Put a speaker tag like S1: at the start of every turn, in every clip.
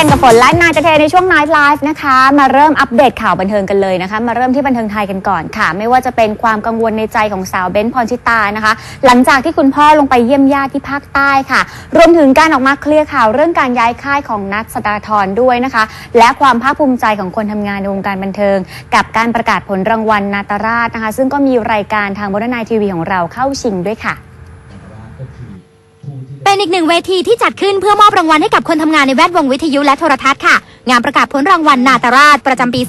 S1: เป็นกับฝนไลฟ์นายจะเทในช่วง Night Live นะคะ มาเริ่มอัปเดตข่าวบันเทิงกันเลยนะคะ มาเริ่มที่บันเทิงไทยกันก่อนค่ะ ไม่ว่าจะเป็นความกังวลในใจของสาวเบ้นพรชิตานะคะ หลังจากที่คุณพ่อลงไปเยี่ยมญาติที่ภาคใต้ค่ะ รวมถึงการออกมาเคลียร์ข่าวเรื่องการย้ายค่ายของนัทสตาธรด้วยนะคะ และความภาคภูมิใจของคนทำงานในวงการบันเทิง กับการประกาศผลรางวัลนาตราชนะคะ ซึ่งก็มีรายการทางบนนายทีวีของเราเข้าชิงด้วยค่ะ
S2: เป็นอีกหนึ่งเวทีที่จัดขึ้นเพื่อมอบรางวัลให้กับคนทำงานในแวดวงวิทยุและโทรทัศน์ค่ะ งานประกาศผลรางวัลนาตราชประจำปี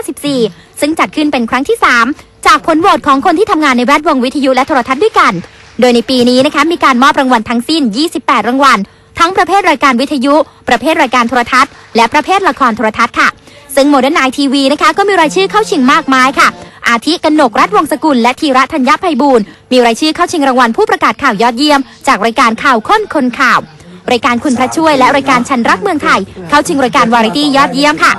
S2: 2554 ซึ่งจัดขึ้นเป็นครั้งที่ 3 จากผลโหวตของคนที่ทำงานในแวดวงวิทยุและโทรทัศน์ด้วยกัน โดยในปีนี้นะคะมีการมอบรางวัลทั้งสิ้น 28 รางวัล ทั้งประเภทรายการวิทยุ ประเภทรายการโทรทัศน์ และประเภทละครโทรทัศน์ค่ะ ซึ่งโมเดิร์นไนทีวีนะคะก็มีรายชื่อเข้าชิงมากมายค่ะ อาทิกนกรัฐวงศ์สกุลและธีระธัญญไพบูลย์มีรายชื่อเข้าชิงรางวัลผู้ประกาศข่าวยอดเยี่ยม จากรายการข่าวค้นคนข่าว รายการคุณพระช่วยและรายการฉันรักเมืองไทย เข้าชิงรายการวาไรตี้ยอดเยี่ยมค่ะ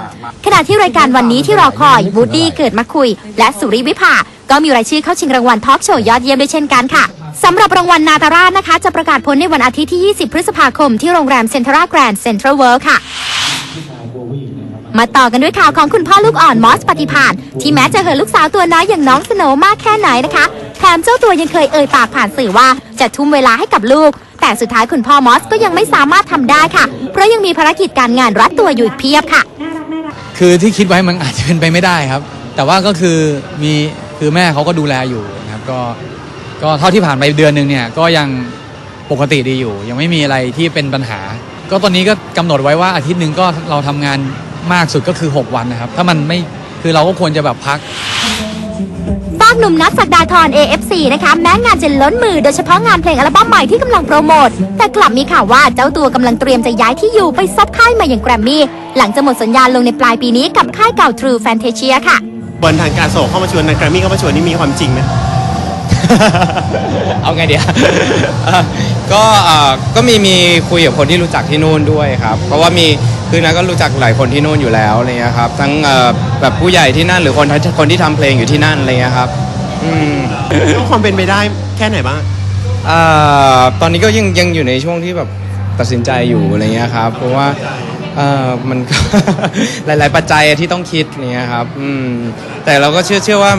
S2: ขณะที่รายการวันนี้ที่รอคอยวูดดี้เกิดมาคุย และสุริวิภาก็มีรายชื่อเข้าชิงรางวัลทอล์กโชว์ยอดเยี่ยมด้วยเช่นกันค่ะสำหรับรางวัลนาตาราชนะคะ จะประกาศผลในวันอาทิตย์ที่ 20 พฤษภาคมที่โรงแรมเซ็นทรัลแกรนด์เซ็นทรัลเวิลด์ค่ะ มาต่อกันด้วยข่าวของคุณพ่อลูกอ่อนมอสปฏิพานที่แม้จะเหินลูกสาวตัวน้อยอย่างน้องสโนมากแค่ไหนนะคะแถมเจ้าตัวยังเคยเอ่ยปากผ่านสื่อว่าจะทุ่มเวลาให้กับลูก แต่สุดท้ายคุณพ่อมอสก็ยังไม่สามารถทำได้ค่ะ เพราะยังมีภารกิจการงานรัดตัวอยู่อีกเพียบค่ะ
S3: คือที่คิดไว้มันอาจจะเป็นไปไม่ได้ครับ แต่ว่าก็คือมีคือแม่เขาก็ดูแลอยู่นะครับก็ก็เท่าที่ผ่านไปเดือนหนึ่งเนี่ยก็ยังปกติดีอยู่ ยังไม่มีอะไรที่เป็นปัญหา ก็ตอนนี้ก็กำหนดไว้ว่าอาทิตย์หนึ่งก็เราทำงานมากสุดก็คือ 6 วันนะครับ ถ้ามันไม่คือเราก็ควรจะแบบพัก
S2: ฝากหนุ่มนัทสักดาทร AFC นะคะแม้งานจะล้นมือโดยเฉพาะงานเพลงอัลบั้มใหม่ที่กำลังโปรโมท แต่กลับมีข่าวว่าเจ้าตัวกำลังเตรียมจะย้ายที่อยู่ไปซับค่ายใหม่อย่างแกรมมี่ หลังจะหมดสัญญาลงในปลายปีนี้กับค่ายเก่า True Fantasia ค่ะ
S4: บนทางการส่งเข้ามาชวนทางแกรมมี่เข้ามาชวนนี่มีความจริงไหม
S5: เอาไงเดียวก็เอ่อก็มีมีคุยกับคนที่รู้จักที่นู่นด้วยครับ เพราะว่ามีคือนะก็รู้จักหลายคนที่นู่นอยู่แล้วอะไรเงี้ยครับทั้งเอ่อแบบผู้ใหญ่ที่นั่นหรือคนที่คนที่ทำเพลงอยู่ที่นั่นอะไรเงี้ยครับอืม
S4: แล้วความเป็นไปได้แค่ไหนบ้าง
S5: เอ่อตอนนี้ก็ยังยังอยู่ในช่วงที่แบบตัดสินใจอยู่อะไรเงี้ยครับ เพราะว่า เออมันก็ หลาย ๆ ปัจจัยที่ต้องคิดอะไรเงี้ยครับอืมแต่เราก็เชื่อเชื่อว่า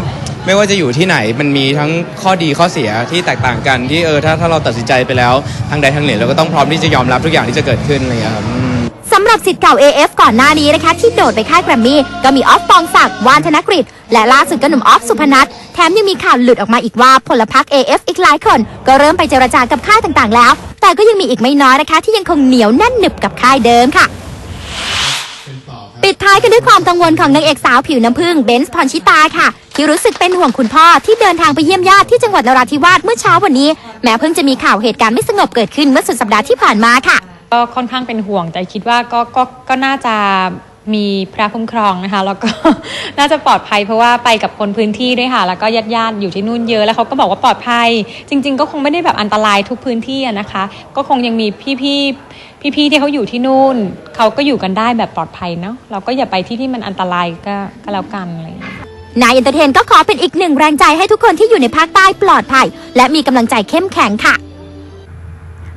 S5: ไม่ว่าจะอยู่ที่ไหนมันมีทั้งข้อดีข้อเสียที่แตกต่างกันที่เออถ้าถ้าเราตัดสินใจไปแล้วทางใดทางหนึ่งเราก็ต้องพร้อมที่จะยอมรับทุกอย่างที่จะเกิดขึ้นอะไรเงี้ยครับอืม
S2: สำหรับสิทธิ์เก่า AF ก่อนหน้านี้นะคะ ที่โดดไปค่ายแกรมมี่ ก็มีออฟปองศักดิ์วานธนกฤษและล่าสุดก็หนุ่มออฟสุพนัทแถมยังมีข่าวหลุดออกมาอีกว่าพลพรรค AF อีกหลายคน ก็เริ่มไปเจรจากับค่ายต่างๆแล้ว แต่ก็ยังมีอีกไม่น้อยนะคะ ที่ยังคงเหนียวแน่นหนึบกับค่ายเดิมค่ะ ปิดท้ายกันด้วยความกังวลของนางเอกสาวผิวน้ำผึ้งเบนซ์พรชิตาค่ะ ที่รู้สึกเป็นห่วงคุณพ่อที่เดินทางไปเยี่ยมญาติที่จังหวัดนราธิวาสเมื่อเช้าวันนี้ แม้เพิ่งจะมีข่าวเหตุการณ์ไม่สงบเกิดขึ้นเมื่อสุดสัปดาห์ที่ผ่านมาค่ะ
S6: ก็ค่อนข้างเป็นห่วงแต่คิดว่าก็ก็ก็น่าจะ มีพระคุ้มครองนะคะ แล้วก็น่าจะปลอดภัยเพราะว่าไปกับคนพื้นที่ด้วยค่ะ แล้วก็ญาติญาติๆอยู่ที่นู่นเยอะแล้วเขาก็บอกว่าปลอดภัย จริง ๆ ก็คงไม่ได้แบบอันตรายทุกพื้นที่นะคะ ก็คงยังมีพี่ๆพี่ๆที่เขาอยู่ที่นู่นเขาก็อยู่กันได้แบบปลอดภัยเนาะเราก็อย่าไปที่ที่มันอันตรายก็ก็แล้วกันอะไรอย่างเงี้ย
S2: นายเอนเตอร์เทนก็ขอเป็นอีกหนึ่งแรงใจให้ทุกคนที่อยู่ในภาคใต้ปลอดภัย และมีกำลังใจเข้มแข็งค่ะ